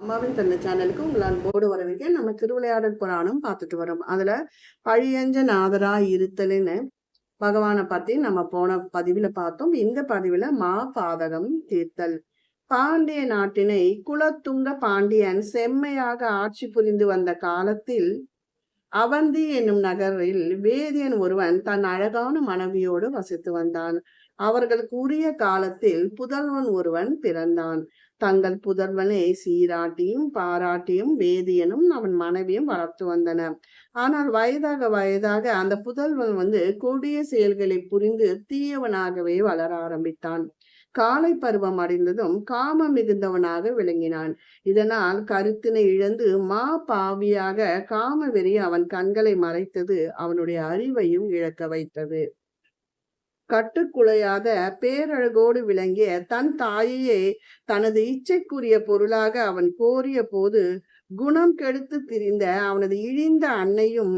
அம்மாவின் தன்னை சேனலுக்கு உங்கள் அன்போடு வரவேற்க நம்ம திருவிளையாடல் புராணம் பார்த்துட்டு வரோம். அதுல பழியஞ்ச நாதரா இருத்தல்னு பகவானை பத்தி நம்ம போன பதிவுல பார்த்தோம். இந்த பதிவுல மா பாதகம் தீர்த்தல். பாண்டிய நாட்டினை குலத்துங்க பாண்டியன் செம்மையாக ஆட்சி புரிந்து வந்த காலத்தில் அவந்தி என்னும் நகரில் வேதியன் ஒருவன் தன் அழகான மனைவியோடு வசித்து வந்தான். அவர்களுக்கு உரிய காலத்தில் புதல்வன் ஒருவன் பிறந்தான். தங்கள் புதல்வனை சீராட்டியும் பாராட்டியும் வேதியனும் அவன் மனைவியும் வளர்த்து வந்தன. ஆனால் வயதாக வயதாக அந்த புதல்வன் வந்து கொடிய செயல்களை புரிந்து தீயவனாகவே வளர ஆரம்பித்தான். காலை பருவம் அடைந்ததும் காம மிகுந்தவனாக விளங்கினான். இதனால் கருத்தினை இழந்து மா பாவியாக காம வெறி அவன் கண்களை மறைத்தது அவனுடைய அறிவையும் இழக்க வைத்தது. கட்டுக்குலையாத பேரழகோடு விளங்கிய தன் தாயையே தனது இச்சைக்குரிய பொருளாக அவன் கோரிய போது குணம் கெடுத்து திரிந்த அவனது இழிந்த அன்னையும்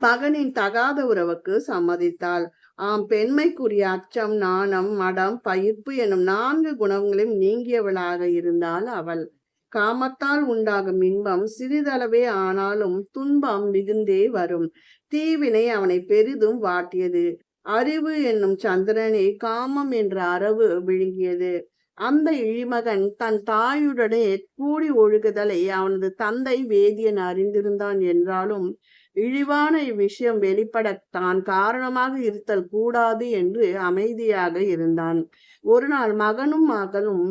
பகனின் தகாத உறவுக்கு சம்மதித்தாள். ஆம் பெண்மைக்குரிய அச்சம் நாணம் மடம் பயிர்ப்பு எனும் நான்கு குணங்களையும் நீங்கியவளாக இருந்தாள் அவள். காமத்தால் உண்டாகும் இன்பம் சிறிதளவே ஆனாலும் துன்பம் மிகுந்தே வரும். தீவினை அவனை பெரிதும் வாட்டியது. அறிவு என்னும் சந்திரனை காமம் என்ற அரவு விழுங்கியது. அந்த இழிமகன் தன் தாயுடனே கூடி ஒழுகுதலை அவனது தந்தை வேதியன் அறிந்திருந்தான் என்றாலும் இழிவான இவ்விஷயம் வெளிப்பட தான் காரணமாக இருத்தல் கூடாது என்று அமைதியாக இருந்தான். ஒரு நாள் மகனும் மகனும்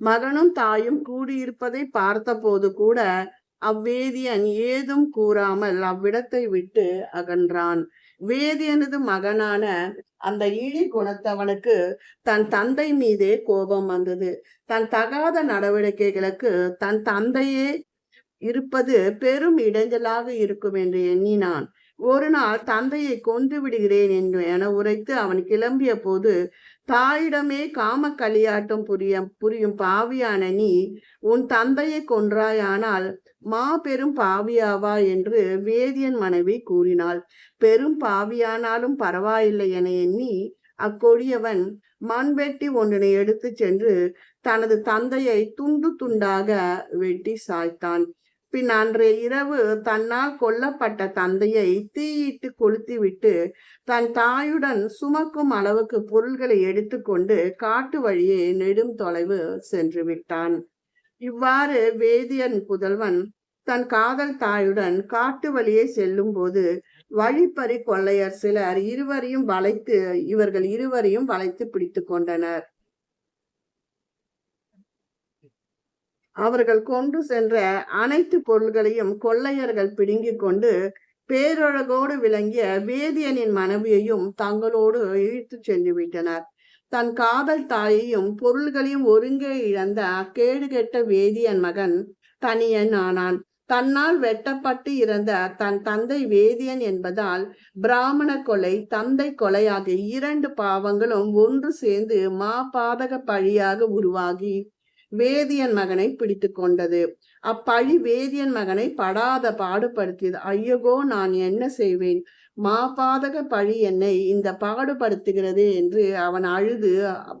மகனும் தாயும் கூடியிருப்பதை பார்த்தபோது கூட அவ்வேதியன் ஏதும் கூறாமல் அவ்விடத்தை விட்டு அகன்றான். வேதியனது மகனான அந்த இழி குணத்தவனுக்கு தன் தந்தை மீதே கோபம் வந்தது. தன் தகாத நடவடிக்கைகளுக்கு தன் தந்தையே இருப்பது பெரும் இடைஞ்சலாக இருக்கும் என்று எண்ணினான். ஒரு நாள் தந்தையை கொன்று விடுகிறேன் என்று என உரைத்து அவன் கிளம்பிய போது தாயிடமே காம களியாட்டம் புரிய புரியும் பாவியான நீ உன் தந்தையை கொன்றாயானால் மா பெரும் பாவியாவா என்று வேதியன் மனைவி கூறினாள். பெரும் பாவியானாலும் பரவாயில்லை என எண்ணி அக்கொடியவன் மண்வெட்டி ஒன்றினை எடுத்து சென்று தனது தந்தையை துண்டு துண்டாக வெட்டி சாய்த்தான். பின் அன்று இரவு தன்னால் கொல்லப்பட்ட தந்தையை தீயிட்டு கொளுத்திவிட்டு தன் தாயுடன் சுமக்கும் அளவுக்கு பொருள்களை எடுத்துக்கொண்டு காட்டு வழியே நெடும் தொலைவு சென்று விட்டான். இவ்வாறு வேதியன் புதல்வன் தன் காதல் தாயுடன் காட்டு வழியே செல்லும் போது வழிப்பறி கொள்ளையர் சிலர் இருவரையும் வளைத்து இவர்கள் இருவரையும் வளைத்து பிடித்து கொண்டனர். அவர்கள் கொண்டு சென்ற அனைத்து பொருள்களையும் கொள்ளையர்கள் பிடுங்கிக் கொண்டு பேரழகோடு விளங்கிய வேதியனின் மனைவியையும் தங்களோடு இழுத்து சென்று விட்டனர். தன் காதல் தாயையும் பொருள்களையும் ஒருங்கே இழந்த கேடுகெட்ட கெட்ட வேதியன் மகன் தனியன் ஆனான். தன்னால் வெட்டப்பட்டு இறந்த தன் தந்தை வேதியன் என்பதால் பிராமண கொலை தந்தை கொலை ஆகிய இரண்டு பாவங்களும் ஒன்று சேர்ந்து மா பாதக பழியாக உருவாகி வேதியன் மகனை பிடித்து கொண்டது. அப்பழி வேதியன் மகனை படாத பாடுபடுத்தியது. ஐயகோ நான் என்ன செய்வேன்? மாபாதக பழி என்னை இந்த பாடுபடுத்துகிறது என்று அவன் அழுது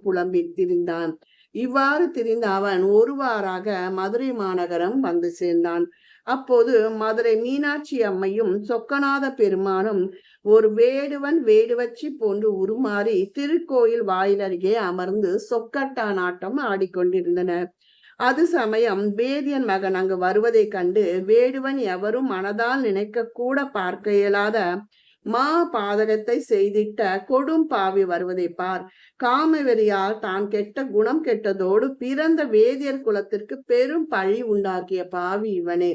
புலம்பி திரிந்தான் இவ்வாறு திரிந்த அவன் ஒருவாறாக மதுரை மாநகரம் வந்து சேர்ந்தான். அப்போது மதுரை மீனாட்சி அம்மையும் சொக்கநாத பெருமானும் ஒரு வேடுவன் வேடுவச்சி போன்று உருமாறி திருக்கோயில் வாயில் அருகே அமர்ந்து சொக்கட்டா நாட்டம் ஆடிக்கொண்டிருந்தனர். அது சமயம் வேதியன் மகன் அங்கு வருவதைக் கண்டு வேடுவன் எவரும் மனதால் நினைக்க கூட பார்க்க இயலாத மா பாதகத்தை செய்திட்ட கொடும் பாவி வருவதை பார். காமவெறியால் தான் கெட்ட குணம் கெட்டதோடு பிறந்த வேதியர் குலத்திற்கு பெரும் பழி உண்டாக்கிய பாவி இவனே.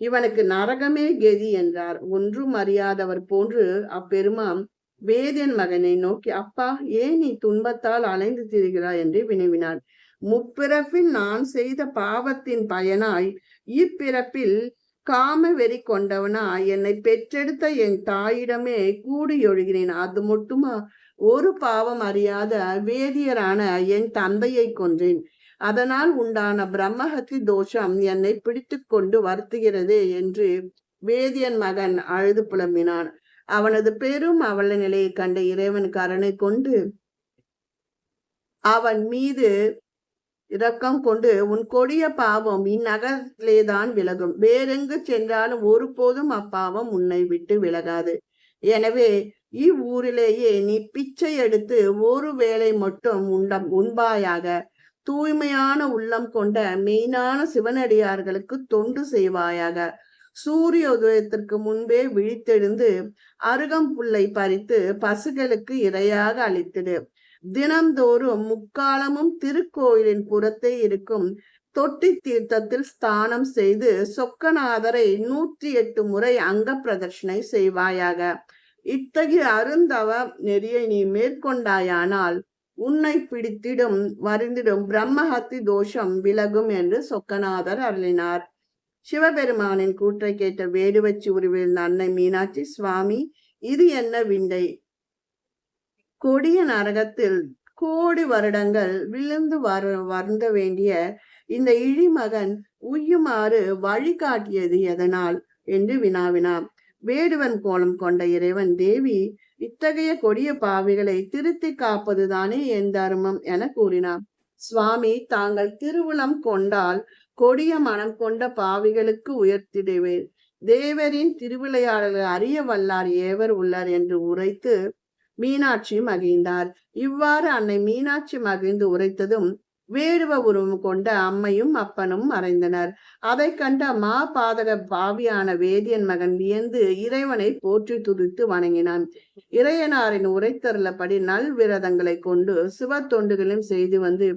இவனுக்கு நரகமே கெதி என்றார். ஒன்றும் அறியாதவர் போன்று அப்பெருமாம் வேதியன் மகனை நோக்கி அப்பா ஏன் நீ துன்பத்தால் அலைந்து திரிகிறாய்? என்று வினவினான். முப்பிறப்பில் நான் செய்த பாவத்தின் பயனாய் இப்பிறப்பில் காம வெறி கொண்டவனா. என்னை பெற்றெடுத்த என் தாயிடமே கூடியொழுகிறேன் அது மட்டுமா? ஒரு பாவம் அறியாத வேதியரான என் தந்தையை கொன்றேன். அதனால் உண்டான பிரம்மஹத்தி தோஷம் என்னை பிடித்து கொண்டு வருத்துகிறது என்று வேதியன் மகன் அழுது புலம்பினான். அவனது பெரும் அவல நிலையை கண்ட இறைவன் கருணை கொண்டு அவன் மீது இரக்கம் கொண்டு உன் கொடிய பாவம் இந்நகரிலேதான் விலகும். வேறெங்கு சென்றாலும் ஒருபோதும் அப்பாவம் உன்னை விட்டு விலகாது. எனவே இவ்வூரிலேயே நீ பிச்சை எடுத்து ஒரு வேளை மட்டும் உண்டம் உண்பாயாக தூய்மையான உள்ளம் கொண்ட மெய்னான சிவனடியார்களுக்கு தொண்டு செய்வாயாக. சூரிய உதயத்திற்கு முன்பே விழித்தெழுந்து அருகம்புல்லை பறித்து பசுகளுக்கு இரையாக அளித்திடு. தினந்தோறும் முக்காலமும் திருக்கோயிலின் புறத்தே இருக்கும் தொட்டி தீர்த்தத்தில் ஸ்தானம் செய்து சொக்கநாதரை நூற்றி எட்டு முறை அங்க பிரதர்ஷனை செய்வாயாக. இத்தகைய அருந்தவ நெறியை நீ மேற்கொண்டாயானால் உன்னை பிடித்திடும் வருந்திடும் பிரம்மஹத்தி தோஷம் விலகும் என்று சொக்கநாதர் அருளினார். சிவபெருமானின் கூற்றை கேட்ட வேடுவச்சி உருவில் அன்னை மீனாட்சி சுவாமி இது என்ன விண்டை கொடிய நரகத்தில் கோடி வருடங்கள் விழுந்து வர வருந்த வேண்டிய இந்த இழிமகன் உய்யுமாறு வழிகாட்டியது எதனால்? என்று வினாவினான். வேடுவன் கோலம் கொண்ட இறைவன் தேவி இத்தகைய கொடிய பாவிகளை திருத்தி காப்பதுதானே என் தர்மம் என கூறினார் சுவாமி தாங்கள் திருவுளம் கொண்டால் கொடிய மனம் கொண்ட பாவிகளுக்கு உயர்த்திடுவேன் தேவரின் திருவிளையாடல்கள் அறிய வல்லார் ஏவர் உள்ளார் என்று உரைத்து மீனாட்சி மகிழ்ந்தார் இவ்வாறு அன்னை மீனாட்சி மகிழ்ந்து உரைத்ததும் வேடுவ உருவம் கொண்ட அம்மையும் அப்பனும் மறைந்தனர். அதை கண்ட மா பாதக பாவியான வேதியன் மகன் வியந்து இறைவனை போற்றி துதித்து வணங்கினான். இறையனாரின் உரைத்தருளப்படி நல் விரதங்களை கொண்டு சிவ தொண்டுகளையும் செய்து வந்து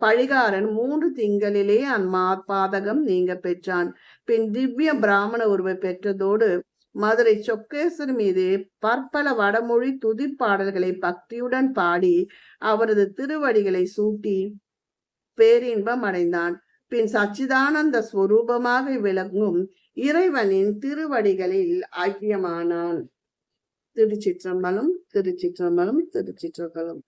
பழிகாரன் மூன்று திங்களிலே அம்மா பாதகம் நீங்க பெற்றான். பின் திவ்ய பிராமண உருவை பெற்றதோடு மதுரை சொக்கேசர் மீது பற்பல வடமொழி துதிப்பாடல்களை பக்தியுடன் பாடி அவரது திருவடிகளை சூட்டி பேரின்பம் அடைந்தான். பின் சச்சிதானந்த ஸ்வரூபமாக விளங்கும் இறைவனின் திருவடிகளில் ஐக்கியமானான். திருச்சிற்றம்பலம் திருச்சிற்றம்பலம் திருச்சிற்றம்பலம்.